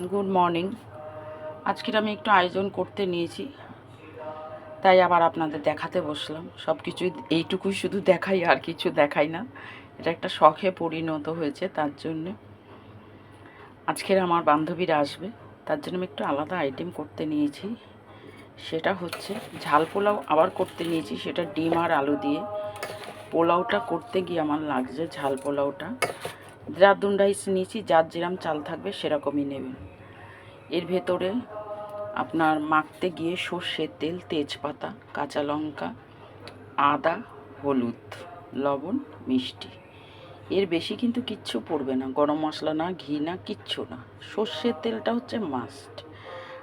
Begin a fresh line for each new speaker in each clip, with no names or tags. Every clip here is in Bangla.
গুড মর্নিং আজকের আমি একটু আয়োজন করতে নিয়েছি, তাই আবার আপনাদের দেখাতে বসলাম। সব কিছুই এইটুকুই শুধু দেখাই, আর কিছু দেখাই না। এটা একটা শখে পরিণত হয়েছে তার জন্যে। আজকের আমার বান্ধবীরা আসবে, তার জন্য আমি একটু আলাদা আইটেম করতে নিয়েছি। সেটা হচ্ছে ঝাল পোলাও আবার করতে নিয়েছি, সেটা ডিম আর আলু দিয়ে। পোলাওটা করতে গিয়ে আমার লাগছে ঝাল পোলাওটা। দেরাদুন রাইস নিয়েছি, যার যেরম চাল থাকবে সেরকমই নেবেন। এর ভেতরে আপনার মাখতে গিয়ে সর্ষের তেল, তেজপাতা, কাঁচা লঙ্কা, আদা, হলুদ, লবণ, মিষ্টি। এর বেশি কিন্তু কিচ্ছু পড়বে না, গরম মশলা না, ঘি না, কিচ্ছু না। সর্ষের তেলটা হচ্ছে মাস্ট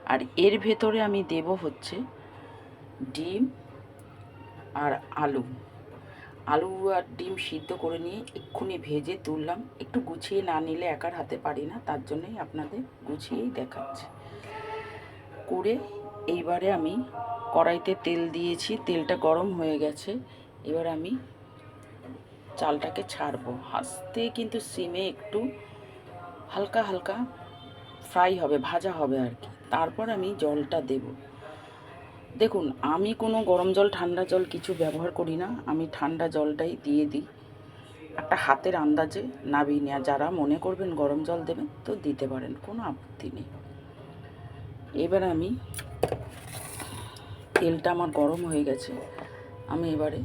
আর এর ভেতরে আমি দেব হচ্ছে ডিম আর আলু। আলু আর ডিম সিদ্ধ করে নিয়ে এক্ষুনি ভেজে তুললাম। একটু গুছিয়ে না নিলে একার হাতে পারি না, তার জন্যই আপনাদের গুছিয়েই দেখাচ্ছি। করে এইবারে আমি কড়াইতে তেল দিয়েছি, তেলটা গরম হয়ে গেছে। এবার আমি চালটাকে ছাড়বো। হাসতে কিন্তু সিমে একটু হালকা হালকা ফ্রাই হবে, ভাজা হবে আর কি। তারপর আমি জলটা দেবো। দেখুন, আমি কোনো গরম জল, ঠান্ডা জল কিছু ব্যবহার করি না। আমি ঠান্ডা জলটাই দিয়ে দিই। একটা হাতের আন্দাজে নাবিয়ে নেওয়া। যারা মনে করবেন গরম জল দেবেন, তো দিতে পারেন, কোনো আপত্তি নেই। এবার আমি, তেলটা আমার গরম হয়ে গেছে। আমি এবারে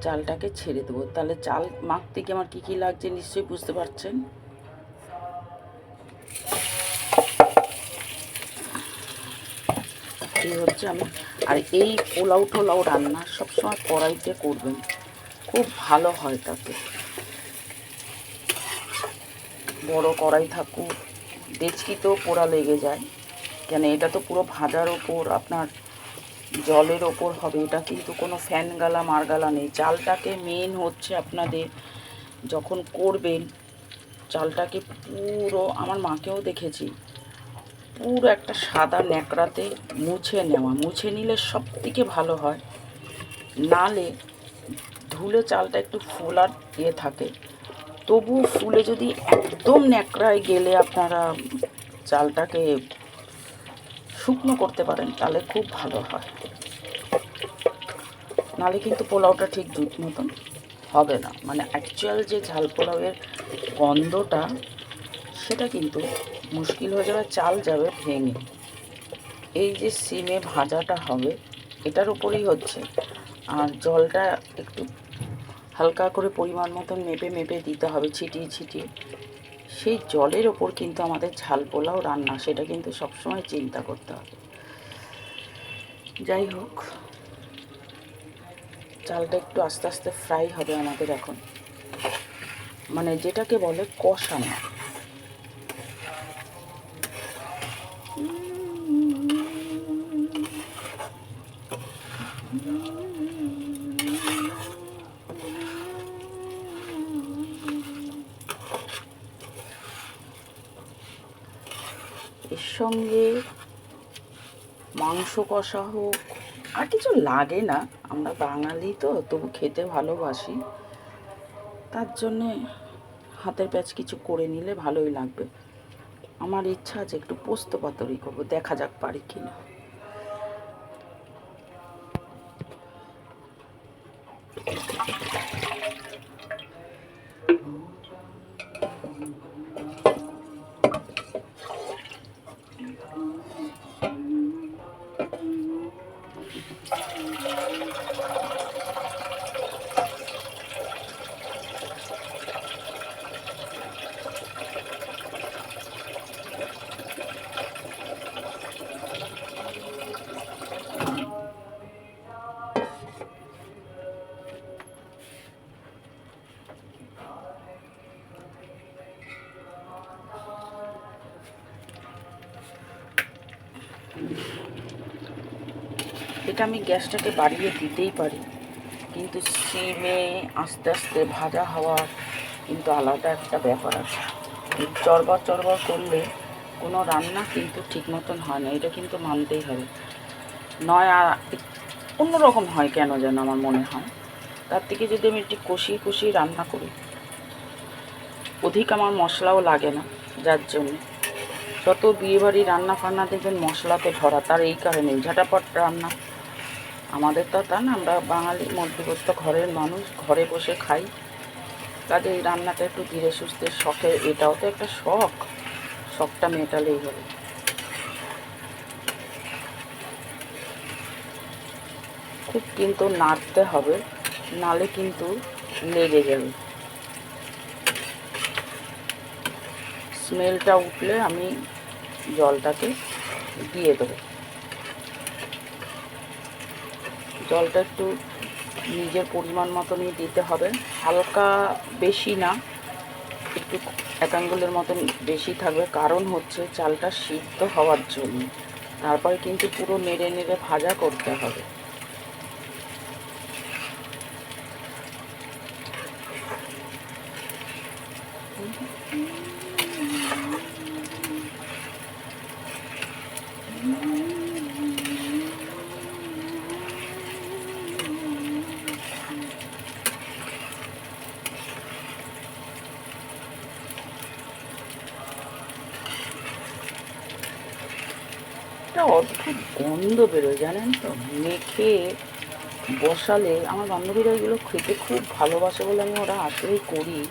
চালটাকে ছেড়ে দেবো। তাহলে চাল মাখতে গিয়ে আমার কী কী লাগছে, নিশ্চয়ই বুঝতে পারছেন? এই হচ্ছে আমি আর এই পোলাও টোলাও রান্না সবসময় কড়াইতে করবেন। খুব ভালো হয় তাতে। বড় কড়াই থাকুক ডেচকিতেও পোড়া লেগে যায়। কেন এটা তো পুরো ভাজার ওপর, আপনার জলের ওপর হবে। এটা কিন্তু কোনো ফ্যান গালা মারগালা নেই। চালটাকে মেন হচ্ছে আপনাদের যখন করবেন, চালটাকে পুরো, আমার মাকেও দেখেছি পুরো একটা সাদা ন্যাকড়াতে মুছে নেওয়া। মুছে নিলে সব থেকে ভালো হয়। নালে ধুলে চালটা একটু ফোলার ইয়ে থাকে। তবু ফুলে যদি একদম ন্যাকড়ায় গেলে আপনারা চালটাকে শুকনো করতে পারেন, তাহলে খুব ভালো হয়। নালে কিন্তু পোলাওটা ঠিক দুধ মতন হবে না। মানে অ্যাকচুয়াল যে ঝাল পোলাওয়ের গন্ধটা, সেটা কিন্তু মুশকিল হয়ে যাবে, চাল যাবে ভেঙে। এই যে সিমে ভাজাটা হবে, এটার উপরেই হচ্ছে। আর জলটা একটু হালকা করে পরিমাণ মতন মেপে মেপে দিতে হবে, ছিটিয়ে ছিটিয়ে। সেই জলের ওপর কিন্তু আমাদের ঝাল পোলাও রান্না, সেটা কিন্তু সবসময় চিন্তা করতে হবে। যাই হোক, চালটা একটু আস্তে আস্তে ফ্রাই হবে আমাদের এখন। মানে যেটাকে বলে কষানো এর সঙ্গে মাংস কষা হোক আর কিছু লাগে না। আমরা বাঙালি তো, তবু খেতে ভালোবাসি। তার জন্যে হাতের প্যাচ কিছু করে নিলে ভালোই লাগবে। আমার ইচ্ছা আছে একটু পোস্ত পাতরি করব, দেখা যাক পারি কি না এটা আমি গ্যাসটাকে বাড়িয়ে দিতেই পারি। কিন্তু সিমে আস্তে আস্তে ভাজা হওয়া কিন্তু আলাদা একটা ব্যাপার আছে। চরবর চরবর করলে কোনো রান্না কিন্তু ঠিক মতন হয় না, এটা কিন্তু মানতেই হবে। নয় আর অন্যরকম হয় কেন যেন আমার মনে হয়। তার থেকে যদি আমি একটু কষিয়ে কষিয়ে রান্না করি, অধিক আমার মশলাও লাগে না যার জন্য। যত বিয়েবাড়ি রান্না ফান্না দেখবেন মশলাতে ভরা, তার এই কারণেই ঝাটাপট রান্না। আমাদের তো তা না, আমরা বাঙালি মধ্যবিত্ত ঘরের মানুষ, ঘরে বসে খাই। কাজে এই রান্নাটা একটু ধীরে সুস্থে শখে এটাও তো একটা শখ। শখটা মেটালেই হবে। খুব কিন্তু নাড়তে হবে, নালে কিন্তু লেগে যাবে। স্মেলটা উঠলে আমি জলটাকে দিয়ে দেবো। জলটা একটু নিজের পরিমাণ মতনই দিতে হবে। হালকা বেশি না, একটু এক আঙ্গুলের মতন বেশি থাকবে। কারণ হচ্ছে চালটা সিদ্ধ হওয়ার জন্য। তারপরে কিন্তু পুরো নেড়ে নেড়ে ভাজা করতে হবে। একটা অদ্ভুত গন্ধ বেরোয় জানেন তো? মেখে, বসালে আমার বান্ধবীরা এগুলো খেতে খুব ভালোবাসে বলে আমি ওরা আসলেই করি।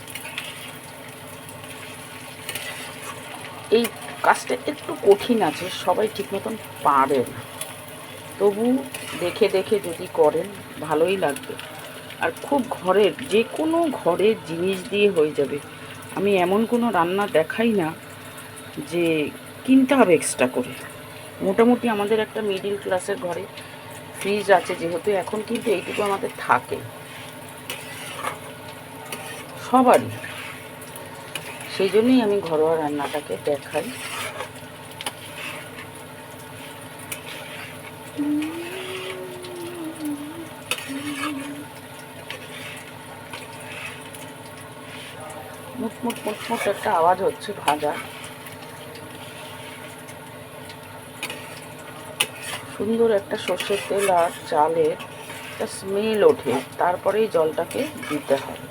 এই কাজটা একটু কঠিন আছে, সবাই ঠিক মতন পারে না। তবু দেখে দেখে যদি করেন, ভালোই লাগবে। আর খুব ঘরের যে কোনো ঘরের জিনিস দিয়ে হয়ে যাবে। আমি এমন কোনো রান্না দেখাই না যে কিনতে হবে এক্সট্রা করে। মোটামুটি আমাদের একটা মিডিল ক্লাসের ঘরে ফ্রিজ আছে যেহেতু, এখন কিন্তু এইটুকু আমাদের থাকে। সবারই। সেই জন্যই আমি ঘরোয়া রান্নাটাকে দেখাই। মুটমুট মুটমুট একটা আওয়াজ হচ্ছে ভাজা। সুন্দর একটা সর্ষের তেল আর চালের একটা স্মেল ওঠে। তারপরেই জলটাকে দিতে হবে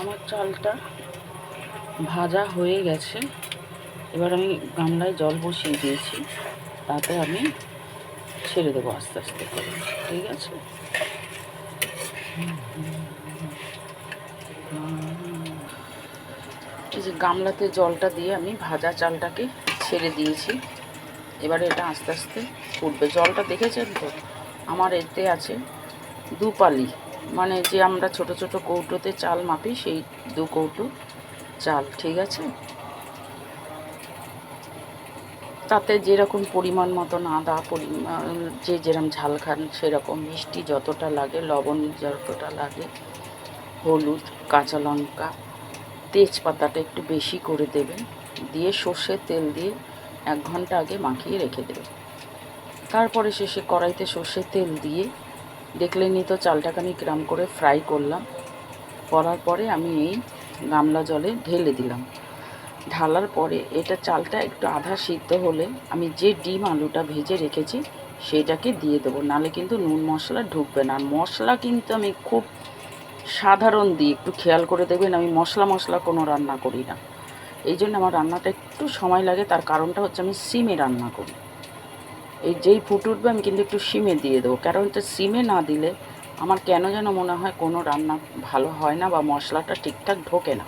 আমার চালটা ভাজা হয়ে গেছে। এবার আমি গামলায় জল বসিয়ে দিয়েছি। তাতে আমি ছেড়ে দেবো আস্তে আস্তে করে, ঠিক আছে? যে গামলাতে জলটা দিয়ে আমি ভাজা চালটাকে ছেড়ে দিয়েছি। এবারে এটা আস্তে আস্তে ফুটবে। জলটা দেখেছেন তো? আমার এতে আছে দু পালি। মানে যে আমরা ছোট ছোট কৌটোতে চাল মাপি, সেই দু কৌটো চাল, ঠিক আছে? তাতে যেরকম পরিমাণ মতন আদা পরিমাণ যে যেরকম ঝাল খান, সেরকম মিষ্টি যতটা লাগে, লবণ যতটা লাগে, হলুদ, কাঁচা লঙ্কা, তেজপাতাটা একটু বেশি করে দেবেন, দিয়ে সর্ষের তেল দিয়ে এক ঘণ্টা আগে মাখিয়ে রেখে দেবেন। তারপরে শেষে কড়াইতে সর্ষের তেল দিয়ে দেখলেনই তো চালটাকে আমি গ্রাম করে ফ্রাই করলাম। করার পরে আমি এই গামলা জলে ঢেলে দিলাম। ঢালার পরে এটা চালটা একটু আধা সিদ্ধ হলে আমি যে ডিম আলুটা ভেজে রেখেছি, সেটাকে দিয়ে দেবো। নালে কিন্তু নুন মশলা ঢুকবে না। আর মশলা কিন্তু আমি খুব সাধারণ দিই। একটু খেয়াল করে দেবেন আমি মশলা মশলা কোনো রান্না করি না। এই জন্য আমার রান্নাটা একটু সময় লাগে। তার কারণটা হচ্ছে আমি সিমে রান্না করি। এই যেই ফুট উঠবে আমি কিন্তু একটু সিমে দিয়ে দেবো। কারণ এটা সিমে না দিলে আমার কেন যেন মনে হয় কোনো রান্না ভালো হয় না বা মশলাটা ঠিকঠাক ঢোকে না।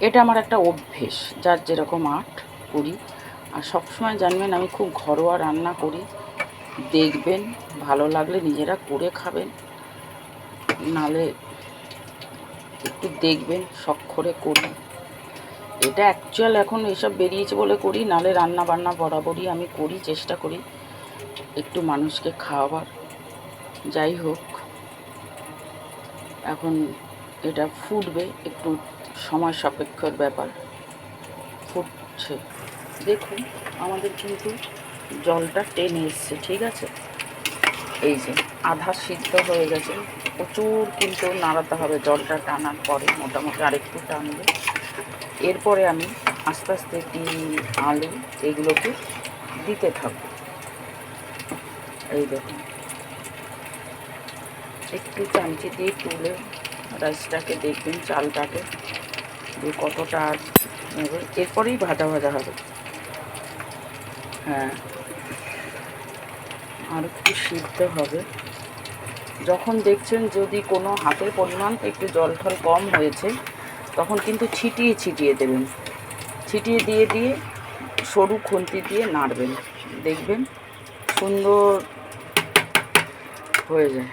এটা আমার একটা অভ্যেস, যার যেরকম আর্ট করি। আর সবসময় জানবেন আমি খুব ঘরোয়া রান্না করি। দেখবেন, ভালো লাগলে নিজেরা করে খাবেন। নালে একটু দেখবেন শখ করে করি। এটা অ্যাকচুয়াল এখন এসব বেরিয়েছে বলে করি নালে রান্না বান্না বরাবরই আমি করি, চেষ্টা করি একটু মানুষকে খাওয়াবার। যাই হোক, এখন এটা ফুটবে, একটু সময় সাপেক্ষর ব্যাপার। ফুটছে। দেখুন, আমাদের কিন্তু জলটা টেনে এসছে, ঠিক আছে? এই যে, আধা সিদ্ধ হয়ে গেছে। প্রচুর কিন্তু নাড়াতে হবে, জলটা টানার পরে মোটামুটি আরেকটু টানবে। এরপরে আমি আস্তে আস্তে ডিম আলু এগুলোকে দিতে থাকব। এই দেখুন। একটু চামচি দিয়ে তুলে রাইসটাকে দেখবেন, চালটাকে যে কতটা নেবে। এরপরেই ভাজা ভাজা হবে। হ্যাঁ। আর একটু সিদ্ধ হবে। যখন দেখছেন যদি কোনো হাতের পরিমাণ একটু জল ঠল কম হয়েছে তখন কিন্তু ছিটিয়ে ছিটিয়ে দেবেন। ছিটিয়ে দিয়ে দিয়ে সরু খুন্তি দিয়ে নাড়বেন। দেখবেন সুন্দর হয়ে যায়।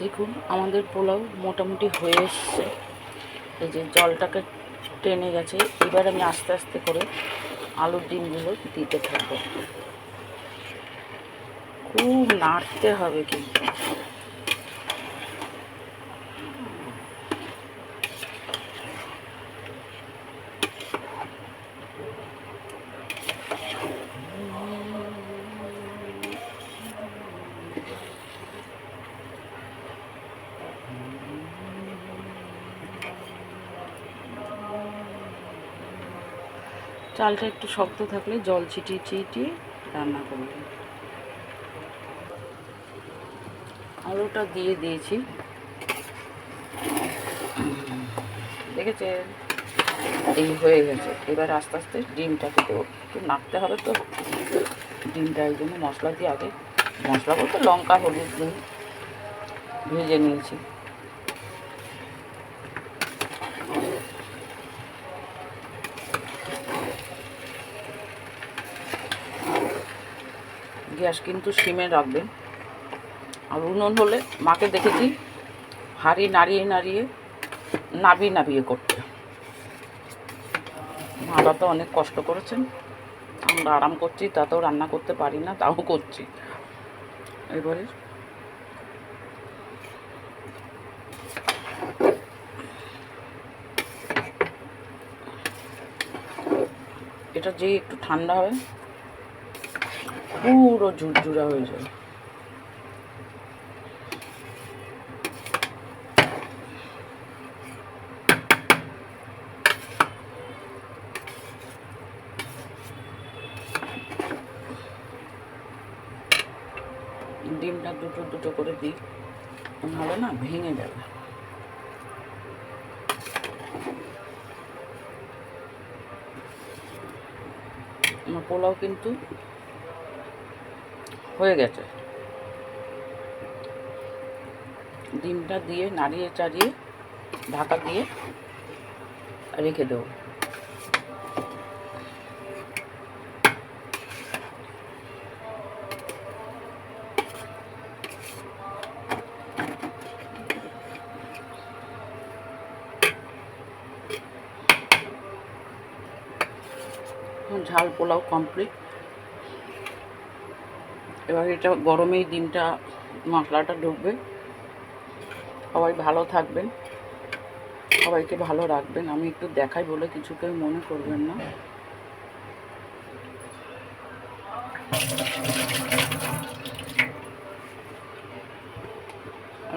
দেখুন, আমাদের পোলাও মোটামুটি হয়ে এসছে। এই যে জলটাকে টেনে গেছে। এবার আমি আস্তে আস্তে করে আলুর ডিমগুলো দিতে থাকব। খুব নাড়তে হবে কিন্তু। চালটা একটু শক্ত থাকলে জল ছিটিয়ে ছিটিয়ে রান্না করবে। আলুটা দিয়ে দিয়েছি। দেখেছে এই হয়ে গেছে। এবার আস্তে আস্তে ডিমটাকে দেবো। একটু নাড়তে হবে তো। ডিমটা এই জন্য মশলা দিয়ে আগে মশলা বলতে লঙ্কা, হলুদ ভেজে নিয়েছি। গ্যাস কিন্তু সিমে রাখবেন। আর উনুন হলে মাকে দেখেছি হাঁড়ি নাড়িয়ে নাড়িয়ে নাবিয়ে নাবিয়ে করতে। মারা তো অনেক কষ্ট করেছেন। আমরা আরাম করছি তাতেও রান্না করতে পারি না, তাও করছি। এবারে এটা যে একটু ঠান্ডা হবে পুরো ঝুরঝুরা হয়ে যায়। ডিমটা দুটো দুটো করে দিই, নাহলে না ভেঙে যাবে। আমার পোলাও কিন্তু হয়ে গেছে। ডিমটা দিয়ে নাড়িয়ে চাড়িয়ে ঢাকা দিয়ে রেখে দেবো। ঝাল পোলাও কমপ্লিট এবার এটা গরমেই ডিমটা, মশলাটা ঢুকবে। সবাই ভালো থাকবেন। সবাইকে ভালো রাখবেন। আমি একটু দেখাই বলে কিছু কেউ মনে করবেন না।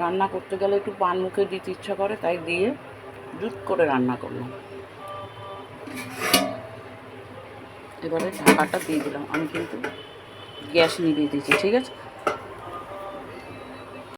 রান্না করতে গেলে একটু পান মুখে দিতে ইচ্ছা করে, তাই দিয়ে জুত করে রান্না করলাম। এবারে ঢাকাটা দিয়ে দিলাম। আমি কিন্তু গ্যাস নিভিয়ে দিয়েছি ঠিক আছে?